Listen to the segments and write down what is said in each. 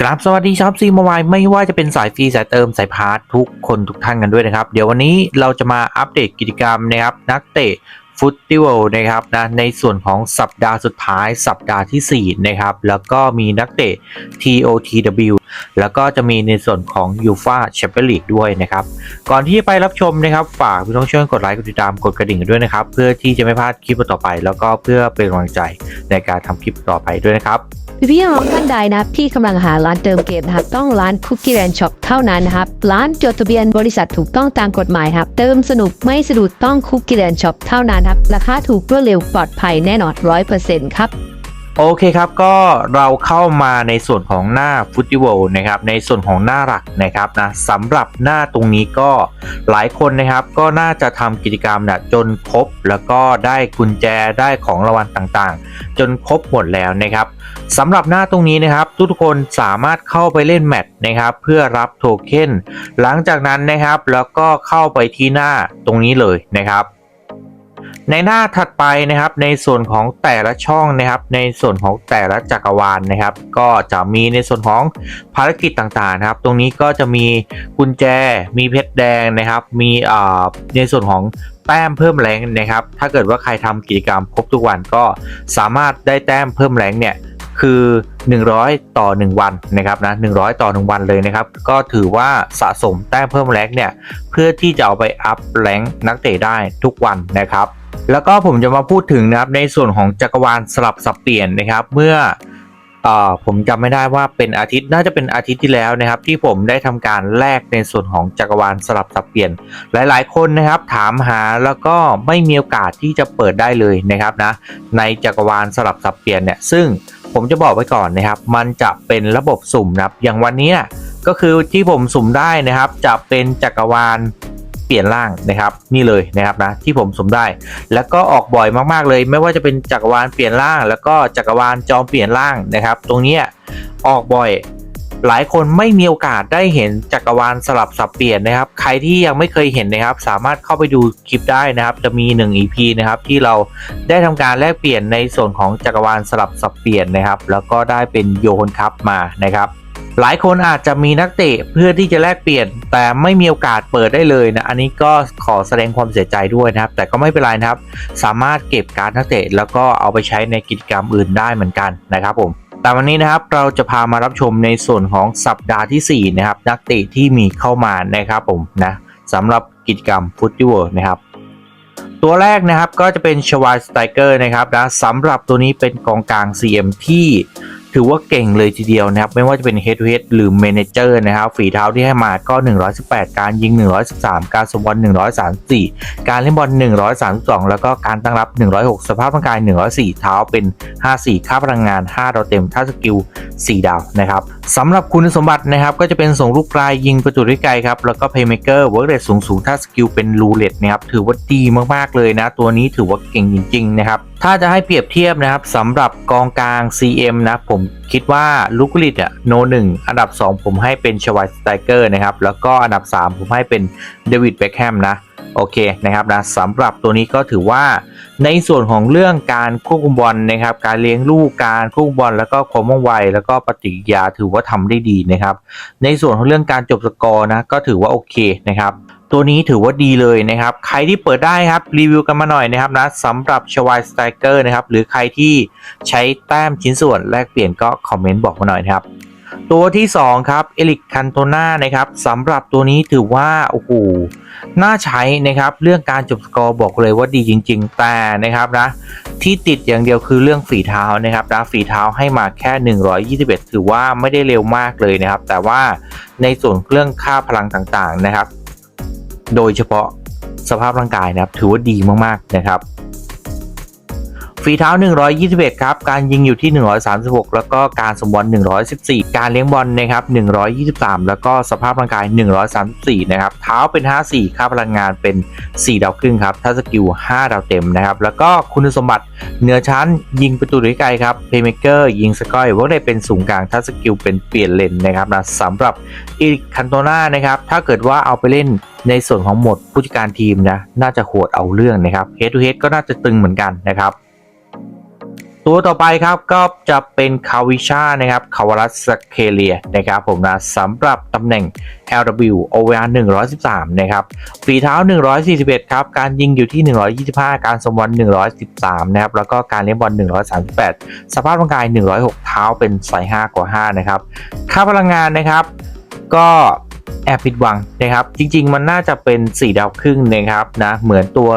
กราบสวัสดีครับซีมวายไม่ว่าจะเป็นสายฟรีสายเติมสายพาร์ททุกคนทุกท่านกันด้วยนะครับ เดี๋ยววันนี้เราจะมาอัปเดตกิจกรรมนะครับนักเตะฟุตติวนะครับนะในส่วนของสัปดาห์สุดท้ายสัปดาห์ทีสี่4 นะครับ แล้วก็มีนักเตะ TOTW แล้วก็จะมีในส่วนของ u f a c h a m p i o n League ด้วยนะครับ ก่อนที่จะไปรับชมนะครับ ฝากพี่น้องช่วยกดไลค์กดติดตามกดกระดิ่งด้วยนะครับ เพื่อที่จะไม่พลาดคลิปต่อไป แล้วก็เพื่อเป็นกำลังใจ ในการทำคลิปต่อไปด้วยนะครับพี่พี่น้องท่านใดนะครับที่กำลังหาร้านเติมเกมนะครับต้องร้านคุกกี้แอนช็อปเท่านั้นนะครับร้านจดทะเบียนบริษัทถูกต้องตามกฎหมายครับเติมสนุกไม่สะดุดต้องคุกกี้แอนช็อปเท่านั้นครับราคาถูกรวดเร็วปลอดภัยแน่นอนร้อยเปอร์เซ็นต์ครับ โอเคครับก็เราเข้ามาในส่วนของหน้าฟุต i ิ a l นะครับในส่วนของหน้าหลักนะครับนะสำหรับหน้าตรงนี้ก็หลายคนนะครับก็น่าจะทำกิจกรรมนะจนครบ แล้วก็ได้กุญแจได้ของรางวัลต่างๆ จนครบหมดแล้วนะครับสำหรับหน้าตรงนี้นะครับ ทุกคนสามารถเข้าไปเล่นแมตช์นะครับเพื่อรับโทเค็นหลังจากนั้นนะครับแล้วก็เข้าไปที่หน้าตรงนี้เลยนะครับ ในหน้าถัดไปนะครับในส่วนของแต่ละช่องนะครับ ในส่วนของแต่ละจักรวาลนะครับ ก็จะมีในส่วนของภารกิจต่างๆนะครับ ตรงนี้ก็จะมีกุญแจ มีเพชรแดงนะครับ มีอ่าในส่วนของแต้มเพิ่มแรงนะครับ ถ้าเกิดว่าใครทำกิจกรรมครบทุกวันก็สามารถได้แต้มเพิ่มแรงเนี่ยคือ 100 ต่อ 1 วันนะครับนะ100 ต่อ 1 วันเลยนะครับ ก็ถือว่าสะสมแต้มเพิ่มแรงเนี่ยเพื่อที่จะเอาไปอัพแรงนักเตะได้ทุกวันนะครับ แล้วก็ผมจะมาพูดถึงนะครับในส่วนของจักรวาลสลับสับเปลี่ยนนะครับ เมื่ออผมจำไม่ได้ว่าเป็นอาทิตย์น่าจะเป็นอาทิตย์ที่แล้วนะครับ ที่ผมได้ทำการแลกในส่วนของจักรวาลสลับสับเปลี่ยน หลาย ๆ คนนะครับถามหาแล้วก็ไม่มีโอกาสที่จะเปิดได้เลยนะครับนะในจักรวาลสลับสับเปลี่ยนเนี่ยซึ่งผมจะบอกไว้ก่อนนะครับ มันจะเป็นระบบสุ่มนะครับอย่างวันนี้นะก็คือที่ผมสุ่มได้นะครับ จะเป็นจักรวาล เปลี่ยนร่างนะครับ นี่เลยนะครับนะที่ผมสมได้ แล้วก็ออกบ่อยมากๆเลย ไม่ว่าจะเป็นจักรวาลเปลี่ยนร่าง แล้วก็จักรวาลจอมเปลี่ยนร่างนะครับ ตรงนี้ออกบ่อยหลายคนไม่มีโอกาสได้เห็นจักรวาลสลับสับเปลี่ยนนะครับ ใครที่ยังไม่เคยเห็นนะครับ สามารถเข้าไปดูคลิปได้นะครับ จะมี 1 EP นะครับที่เราได้ทำการแลกเปลี่ยนในส่วนของจักรวาลสลับสับเปลี่ยนนะครับ แล้วก็ได้เป็นโยนคัพมานะครับ หลายคนอาจจะมีนักเตะเพื่อที่จะแลกเปลี่ยน แต่ไม่มีโอกาสเปิดได้เลยนะ อันนี้ก็ขอแสดงความเสียใจด้วยนะครับ แต่ก็ไม่เป็นไรนะครับ สามารถเก็บการนักเตะแล้วก็เอาไปใช้ในกิจกรรมอื่นได้เหมือนกันนะครับผมแต่วันนี้นะครับเราจะพามารับชมในส่วนของสัปดาห์ที่4นะครับนักเตะที่มีเข้ามานะครับผมนะสำหรับกิจกรรมฟุตบอลนะครับตัวแรกนะครับก็จะเป็นชวายสไตเกอร์นะครับนะสำหรับตัวนี้เป็นกองกลาง CM ที่ ถือว่าเก่งเลยทีเดียวนะครับ ไม่ว่าจะเป็น Head to Head หรือ Manager นะครับ ฝีเท้าที่ให้มาก็ 118 การยิง 113 การสมบอล134 การเล่นบอล 132 แล้วก็การตั้งรับ 106 สภาพร่างกาย 104 เท้าเป็น 54 ค่าพลังงาน 5 ดาวเต็มท่าสกิล 4 ดาวนะครับสำหรับคุณสมบัตินะครับ ก็จะเป็นส่งลูกปลายยิงประตูได้ไกลครับ แล้วก็ Playmaker เวิร์กเรทสูงสูงท่าสกิลเป็นรูเลตนะครับ ถือว่าดีมากๆเลยนะ ตัวนี้ถือว่าเก่งจริงๆนะครับ ถ้าจะให้เปรียบเทียบนะครับสำหรับกองกลาง CM นะผมคิดว่าลูกลิตอะโนหนึ่งอันดับ 2 ผมให้เป็นชวายสไตเกอร์นะครับ แล้วก็อันดับ 3 ผมให้เป็นเดวิดเบคแฮมนะโอเคนะครับนะสำหรับตัวนี้ก็ถือว่าในส่วนของเรื่องการควบคุมบอลนะครับ การเลี้ยงลูกการควบคุมบอลแล้วก็ความว่องไว แล้วก็ปฏิกิริยาถือว่าทำได้ดีนะครับ ในส่วนของเรื่องการจบสกอร์นะก็ถือว่าโอเคนะครับ ตัวนี้ถือว่าดีเลยนะครับ ใครที่เปิดได้ครับรีวิวกันมาหน่อยนะครับนะสำหรับชวายสไตเกอร์นะครับหรือใครที่ใช้แต้มชิ้นส่วนแลกเปลี่ยนก็คอมเมนต์บอกมาหน่อยนะครับตัวที่ 2 ครับเอลิกคันโตนานะครับสำหรับตัวนี้ถือว่าโอ้โหน่าใช้นะครับ เรื่องการจบสกอร์บอกเลยว่าดีจริง ๆ แต่นะครับนะที่ติดอย่างเดียวคือเรื่องฝีเท้านะครับนะฝีเท้าให้มาแค่ 121 ถือว่าไม่ได้เร็วมากเลยนะครับ แต่ว่าในส่วนเรื่องค่าพลังต่างๆนะครับ โดยเฉพาะสภาพร่างกายนะครับ ถือว่าดีมากๆนะครับ ฝีเท้า 121 ครับ การยิงอยู่ที่ 136 แล้วก็การสมบอล114 การเลี้ยงบอลนะครับ 123 แล้วก็สภาพร่างกาย 134 นะครับ เท้าเป็น 54 ค่าพลังงานเป็น 4 ดาวครึ่งครับ ถ้าสกิล 5 ดาวเต็มนะครับ แล้วก็คุณสมบัติเหนือชั้นยิงประตูได้ไกลครับ เพย์เมเกอร์ยิงสกอยว่าได้เป็นศูนย์กลาง ถ้าสกิลเป็นเปลี่ยนเลนนะครับนะสำหรับอีคันโตนานะครับ ถ้าเกิดว่าเอาไปเล่นในส่วนของโหมดผู้จัดการทีมนะ น่าจะโหดเอาเรื่องนะครับเฮดทูเฮดก็น่าจะตึงเหมือนกันนะครับ ตัวต่อไปครับก็จะเป็นคาวิชานะครับคาวรัสสเคเลียนะครับผมนะสำหรับตำแหน่ง LW OVR 113 นะครับฝีเท้า 141 ครับ การยิงอยู่ที่ 125 การสมบอล113 นะครับ แล้วก็การเลี้ยงบอล 138 สภาพร่างกาย 106 เท้าเป็นสาย5กว่า 5 นะครับ ค่าพลังงานนะครับ ก็แอบผิดหวังนะครับ จริง ๆ มันน่าจะเป็น 4 ดาวครึ่งนะครับนะเหมือนตัว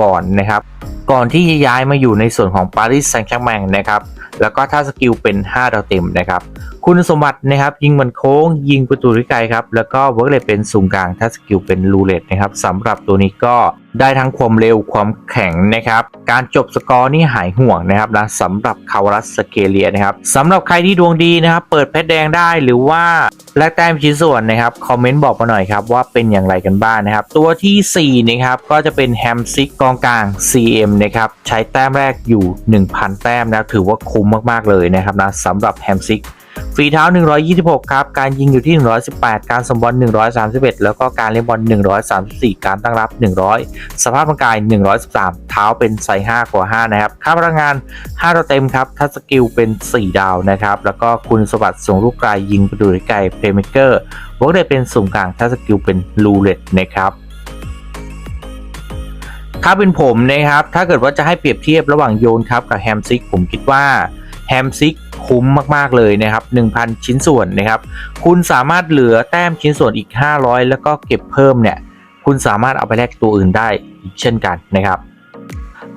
ก่อนๆนะครับ ก่อนที่จะย้ายมาอยู่ในส่วนของปารีสแซงต์แชร์แมงนะครับ แล้วก็ถ้าสกิลเป็น 5 ดาวเต็มนะครับ คุณสมบัตินะครับ ยิงมันโค้ง ยิงประตูที่ไกลครับ แล้วก็เวิร์กเลยเป็นศูนย์กลาง ถ้าสกิลเป็นรูเลตนะครับสำหรับตัวนี้ก็ได้ทั้งความเร็วความแข็งนะครับ การจบสกอร์นี่หายห่วงนะครับนะสำหรับคาวรัสสเกเลียนะครับสำหรับใครที่ดวงดีนะครับ เปิดเพชรแดงได้หรือว่าแลกแต้มชิ้นส่วนนะครับ คอมเมนต์บอกมาหน่อยครับว่าเป็นอย่างไรกันบ้างนะครับ ตัวทีสี่4นะครับก็จะเป็นแฮมซิกกองกลาง CM นะครับใช้แต้มแรกอยู่ 1,000 แต้มนะถือว่าคุ้มมากๆเลยนะครับนะสำหรับแฮมซิกฝีเท้า 126 ครับ การยิงอยู่ที่ 118 การสมบอล131 แล้วก็การเล่นบอล 134 การตั้งรับ 100 สภาพร่างกาย 113 เท้าเป็นไซส์5กว่า 5 นะครับ ค่าพลังงาน 5 ดาวเต็มครับ ทัศสกิลเป็น 4 ดาวนะครับ แล้วก็คุณสมบัติส่งลูกไกลยิงประตูไกลเพลย์เมเกอร์วอกได้เป็นสูงกลางทัศสกิลเป็นลูเลตนะครับ ถ้าเป็นผมนะครับ ถ้าเกิดว่าจะให้เปรียบเทียบระหว่างโยนครับกับแฮมซิกผมคิดว่าแฮมซิกคุ้มมาก ๆ เลยนะครับ 1,000 ชิ้นส่วนนะครับ คุณสามารถเหลือแต้มชิ้นส่วนอีก 500 แล้วก็เก็บเพิ่มเนี่ย คุณสามารถเอาไปแลกตัวอื่นได้อีกเช่นกันนะครับ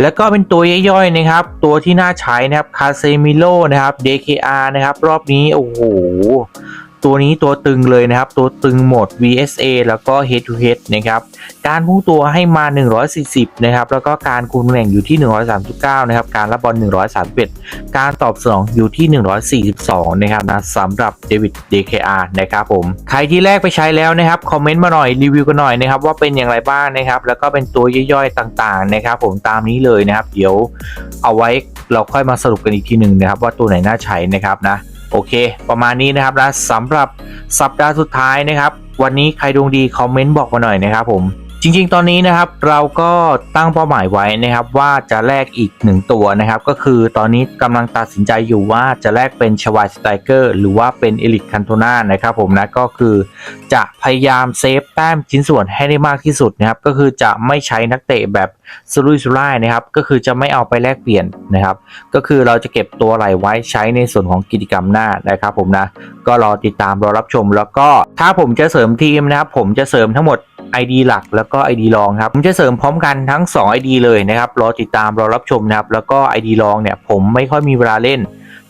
แล้วก็เป็นตัวย่อยๆนะครับ ตัวที่น่าใช้นะครับ คาเซมิโลนะครับ DKR นะครับ รอบนี้ โอ้โห ตัวนี้ตัวตึงเลยนะครับ ตัวตึงโหมด VSA แล้วก็ Head to Head นะครับ การพุ่งตัวให้มา 140 นะครับ แล้วก็การคุมตำแหน่งอยู่ที่ 139 นะครับ การรับบอล 131 การตอบสนองอยู่ที่ 142 นะครับนะสำหรับเดวิด DKR นะครับผม ใครที่แรกไปใช้แล้วนะครับ คอมเมนต์มาหน่อย รีวิวกันหน่อยนะครับ ว่าเป็นอย่างไรบ้างนะครับ แล้วก็เป็นตัวย่อยๆต่างๆ นะครับ ผมตามนี้เลยนะครับ เดี๋ยวเอาไว้เราค่อยมาสรุปกันอีกทีหนึ่งนะครับ ว่าตัวไหนน่าใช้นะครับนะ โอเค ประมาณนี้นะครับนะสำหรับสัปดาห์สุดท้ายนะครับ วันนี้ใครดวงดีคอมเมนต์บอกมาหน่อยนะครับผม จริงๆ ตอนนี้นะครับเราก็ตั้งเป้าหมายไว้นะครับว่าจะแลกอีกหนึ่งตัวนะครับ ก็คือตอนนี้กำลังตัดสินใจอยู่ว่าจะแลกเป็นชวายสไตรเกอร์หรือว่าเป็นเอลิกคันโทนานะครับผมนะก็คือจะพยายามเซฟแต้มชิ้นส่วนให้ได้มากที่สุดนะครับ ก็คือจะไม่ใช้นักเตะแบบสุรุ่ยสุร่ายนะครับ ก็คือจะไม่เอาไปแลกเปลี่ยนนะครับ ก็คือเราจะเก็บตัวไหลไว้ใช้ในส่วนของกิจกรรมหน้านะครับผมนะก็รอติดตามรอรับชม แล้วก็ถ้าผมจะเสริมทีมนะครับผมจะเสริมทั้งหมด ID หลักแล้วก็ ID รองครับผมจะเสริมพร้อมกันทั้ง 2 ID เลยนะครับรอติดตามรอรับชมนะครับแล้วก็ ID รองเนี่ยผมไม่ค่อยมีเวลาเล่น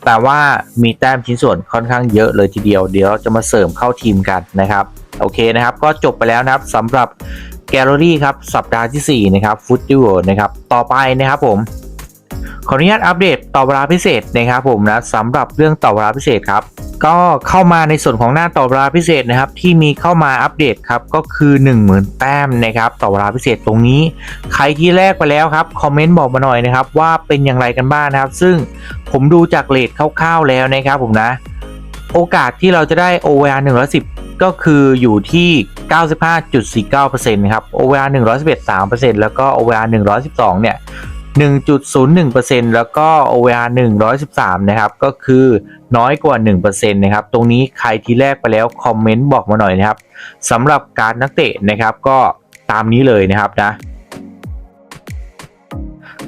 แต่ว่ามีแต้มชิ้นส่วนค่อนข้างเยอะเลยทีเดียวเดี๋ยวเราจะมาเสริมเข้าทีมกันนะครับโอเคนะครับก็จบไปแล้วนะครับสำหรับแกลเลอรี่ครับสัปดาห์ที่4นะครับฟุตดิวนะครับต่อไปนะครับผม ขออนุญาตอัปเดตต่อเวลาพิเศษนะครับผมนะสำหรับเรื่องต่อเวลาพิเศษครับ ก็เข้ามาในส่วนของหน้าต่อเวลาพิเศษนะครับ ที่มีเข้ามาอัปเดตครับก็คือ 10,000 แต้มนะครับต่อเวลาพิเศษตรงนี้ ใครที่แลกไปแล้วครับคอมเมนต์บอกมาหน่อยนะครับว่าเป็นอย่างไรกันบ้างนะครับ ซึ่งผมดูจากเลทคร่าวๆแล้วนะครับผมนะ โอกาสที่เราจะได้ OVR 110ก็คืออยู่ที่ 95.49%ครับ OVR 111 3%แล้วก็ OVR 112 เนี่ย 1.01%แล้วก็ OVR 113 นะครับ ก็คือน้อยกว่า 1%นะครับ ตรงนี้ใครที่แรกไปแล้ว คอมเมนต์บอกมาหน่อยนะครับสำหรับการนักเตะนะครับก็ตามนี้เลยนะครับนะ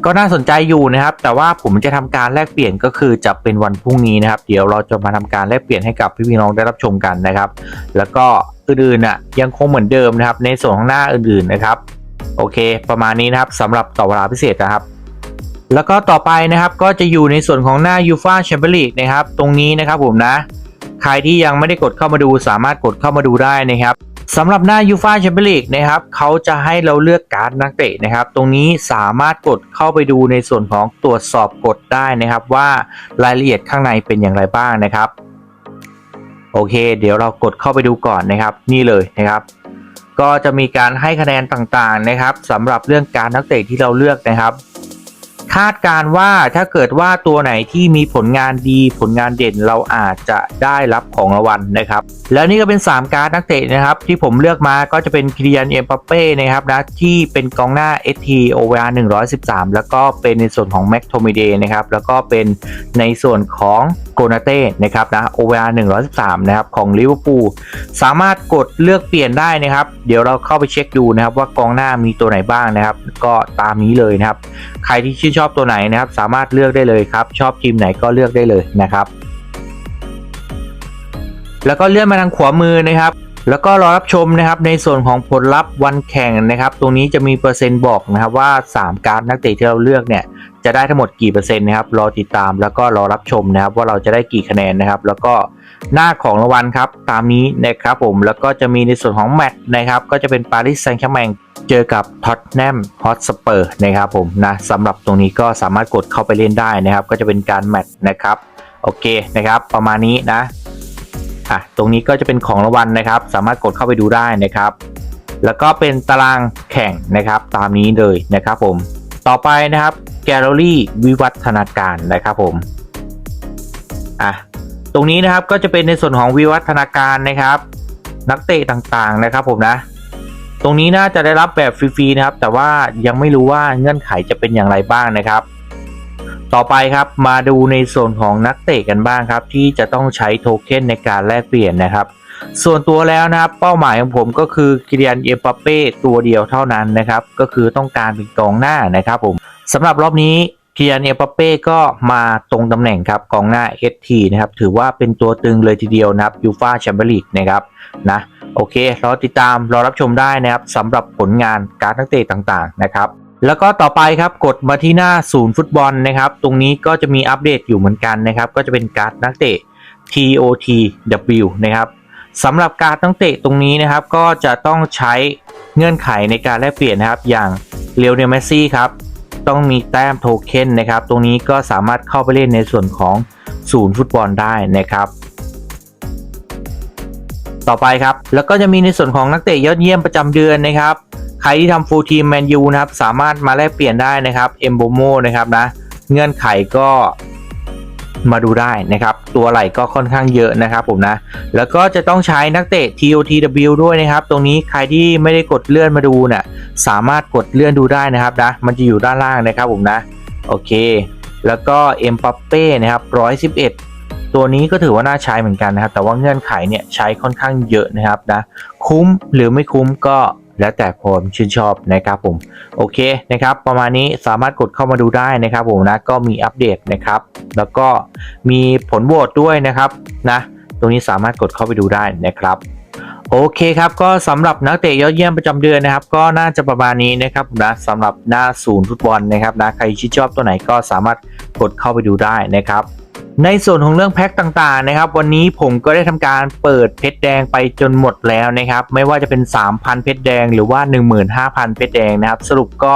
ก็น่าสนใจอยู่นะครับ แต่ว่าผมจะทำการแลกเปลี่ยนก็คือจะเป็นวันพรุ่งนี้นะครับ เดี๋ยวเราจะมาทำการแลกเปลี่ยนให้กับพี่ๆน้องได้รับชมกันนะครับ แล้วก็อื่นๆน่ะยังคงเหมือนเดิมนะครับ ในส่วนของหน้าอื่นๆนะครับโอเค ประมาณนี้นะครับสำหรับต่อเวลาพิเศษนะครับ แล้วก็ต่อไปนะครับก็จะอยู่ในส่วนของหน้า u f a Champions League นะครับ ตรงนี้นะครับผมนะ ใครที่ยังไม่ได้กดเข้ามาดูสามารถกดเข้ามาดูได้นะครับสำหรับหน้า u f a Champions League นะครับเขาจะให้เราเลือกการ์ดนักเตะนะครับ ตรงนี้สามารถกดเข้าไปดูในส่วนของตรวจสอบกดได้นะครับ ว่ารายละเอียดข้างในเป็นอย่างไรบ้างนะครับ โอเค เดี๋ยวเรากดเข้าไปดูก่อนนะครับ นี่เลยนะครับ ก็จะมีการให้คะแนนต่างๆนะครับสำหรับเรื่องการนักเตะที่เราเลือกนะครับ คาดการว่าถ้าเกิดว่าตัวไหนที่มีผลงานดีผลงานเด่นเราอาจจะได้รับของรางวัลนะครับ แล้วนี่ก็เป็น 3 การ์ดนักเตะนะครับ ที่ผมเลือกมาก็จะเป็นคิริยันเอ็มบัปเป้นะครับนะที่เป็นกองหน้า ST OVR 113 แล้วก็เป็นในส่วนของแม็กโทมิเดนะครับแล้วก็เป็นในส่วนของโกนาเต้นะครับนะ OVR 113 นะครับของลิเวอร์พูลสามารถกดเลือกเปลี่ยนได้นะครับ เดี๋ยวเราเข้าไปเช็คดูนะครับว่ากองหน้ามีตัวไหนบ้างนะครับ ก็ตามนี้เลยนะครับ ใครที่ชื่นชอบอบตัวไหนนะครับ สามารถเลือกได้เลยครับ ชอบทีมไหนก็เลือกได้เลยนะครับ แล้วก็เลื่อนมาทางขวามือนะครับ แล้วก็รอรับชมนะครับในส่วนของผลลัพธ์วันแข่งนะครับ ตรงนี้จะมีเปอร์เซ็นต์บอกนะครับว่า 3 การ์ดนักเตะที่เราเลือกเนี่ย จะได้ทั้งหมดกี่เปอร์เซ็นต์นะครับรอติดตามแล้วก็รอรับชมนะครับ ว่าเราจะได้กี่คะแนนนะครับ แล้วก็หน้าของรางวัลครับ ตามนี้นะครับผมแล้วก็จะมีในส่วนของแมตช์นะครับ ก็จะเป็นปารีสแซงต์แชร์แมงเจอกับท็อตแนมฮอตสเปอร์นะครับผมนะสำหรับตรงนี้ก็สามารถกดเข้าไปเล่นได้นะครับ ก็จะเป็นการแมตช์นะครับโอเคนะครับ ประมาณนี้นะอะตรงนี้ก็จะเป็นของรางวัลนะครับ สามารถกดเข้าไปดูได้นะครับ แล้วก็เป็นตารางแข่งนะครับ ตามนี้เลยนะครับผมต่อไปนะครับ แกลเลอรี่วิวัฒนาการนะครับผมอะตรงนี้นะครับก็จะเป็นในส่วนของวิวัฒนาการนะครับ นักเตะต่างๆนะครับผมนะ ตรงนี้น่าจะได้รับแบบฟรีๆนะครับ แต่ว่ายังไม่รู้ว่าเงื่อนไขจะเป็นอย่างไรบ้างนะครับ ต่อไปครับมาดูในส่วนของนักเตะกันบ้างครับ ที่จะต้องใช้โทเค็นในการแลกเปลี่ยนนะครับ ส่วนตัวแล้วนะครับ เป้าหมายของผมก็คือกิเลียนเอมบัปเป้ตัวเดียวเท่านั้นนะครับ ก็คือต้องการเป็นกองหน้านะครับผม สำหรับรอบนี้กิเลียนเอปเป้ก็มาตรงตำแหน่งครับกองหน้า ST นะครับ ถือว่าเป็นตัวตึงเลยทีเดียวนะครับยูฟาแชมเปี้ยนลีกนะครับนะโอเครอติดตามรอรับชมได้นะครับสำหรับผลงานการดนักเตะต่างๆนะครับแล้วก็ต่อไปครับกดมาที่หน้าศูนย์ฟุตบอลนะครับ ตรงนี้ก็จะมีอัปเดตอยู่เหมือนกันนะครับ ก็จะเป็นการ์ดนักเตะ TOTW นะครับสำหรับการ์ดนักเตะตรงนี้นะครับ ก็จะต้องใช้เงื่อนไขในการแลกเปลี่ยนนะครับ อย่างเรียวเนลเมซี่ครับ ต้องมีแต้มโทเค็นนะครับ ตรงนี้ก็สามารถเข้าไปเล่นในส่วนของศูนย์ฟุตบอลได้นะครับ ต่อไปครับ แล้วก็จะมีในส่วนของนักเตะยอดเยี่ยมประจำเดือนนะครับ ใครที่ทำฟูลทีมแมนยูนะครับ สามารถมาแลกเปลี่ยนได้นะครับเอมโบโมนะครับนะ เงื่อนไขก็ มาดูได้นะครับ ตัวไหลก็ค่อนข้างเยอะนะครับผมนะ แล้วก็จะต้องใช้นักเตะ TOTW ด้วยนะครับ ตรงนี้ใครที่ไม่ได้กดเลื่อนมาดูน่ะสามารถกดเลื่อนดูได้นะครับนะ มันจะอยู่ด้านล่างนะครับผมนะ โอเค แล้วก็เอ็มปัปเป้นะครับ 111ตัวนี้ก็ถือว่าน่าใช้เหมือนกันนะครับ แต่ว่าเงื่อนไขเนี่ยใช้ค่อนข้างเยอะนะครับนะ คุ้มหรือไม่คุ้มก็ แล้วแต่ความชื่นชอบนะครับผมโอเคนะครับประมาณนี้สามารถกดเข้ามาดูได้นะครับผมนะก็มีอัปเดตนะครับ แล้วก็มีผลโหวตด้วยนะครับนะตรงนี้สามารถกดเข้าไปดูได้นะครับโอเคครับก็สำหรับนักเตะยอดเยี่ยมประจำเดือนนะครับ ก็น่าจะประมาณนี้นะครับนะสำหรับหน้าศูนย์ฟุตบอลนะครับนะใครชื่นชอบตัวไหนก็สามารถกดเข้าไปดูได้นะครับ ในส่วนของเรื่องแพ็คต่างๆนะครับ วันนี้ผมก็ได้ทำการเปิดเพชรแดงไปจนหมดแล้วนะครับ ไม่ว่าจะเป็น 3,000 เพชรแดงหรือว่า 15,000 เพชรแดงนะครับ สรุปก็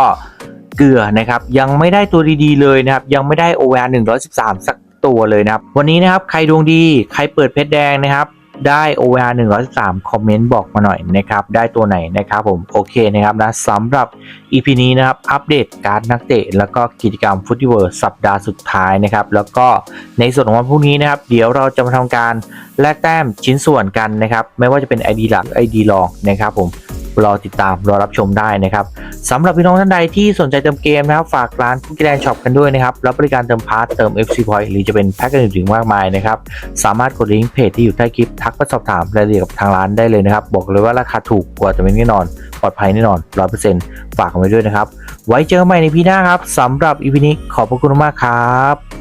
เกลือนะครับ ยังไม่ได้ตัวดีๆเลยนะครับ ยังไม่ได้ OVR 113 สักตัวเลยนะครับ วันนี้นะครับใครดวงดีใครเปิดเพชรแดงนะครับ ได้ OVR 113 คอมเมนต์บอกมาหน่อยนะครับ ได้ตัวไหนนะครับผม โอเคนะครับนะสำหรับ EP นี้นะครับ อัปเดตการนักเตะ แล้วก็กิจกรรมฟุตบอลสัปดาห์สุดท้ายนะครับ แล้วก็ในส่วนของวันพรุ่งนี้นะครับ เดี๋ยวเราจะมาทำการแลกแต้มชิ้นส่วนกันนะครับ ไม่ว่าจะเป็น ID หลัก ID รองนะครับผม รอติดตามรอรับชมได้นะครับสำหรับพี่น้องท่านใดที่สนใจเติมเกมนะครับ ฝากร้านคุกกี้แลนด์ช็อปกันด้วยนะครับ รับบริการเติมพาร์ทเติม FC Point หรือจะเป็นแพ็กเกจอื่นๆมากมายนะครับ สามารถกดลิงก์เพจที่อยู่ใต้คลิปทักมาสอบถามรายละเอียดกับทางร้านได้เลยนะครับ บอกเลยว่าราคาถูกกว่าจะเป็นแน่นอน ปลอดภัยแน่นอน100%ฝากกันไว้ด้วยนะครับ ไว้เจอกันใหม่ในพีหน้าครับสำหรับอีพีนี้ขอบพระคุณมากครับ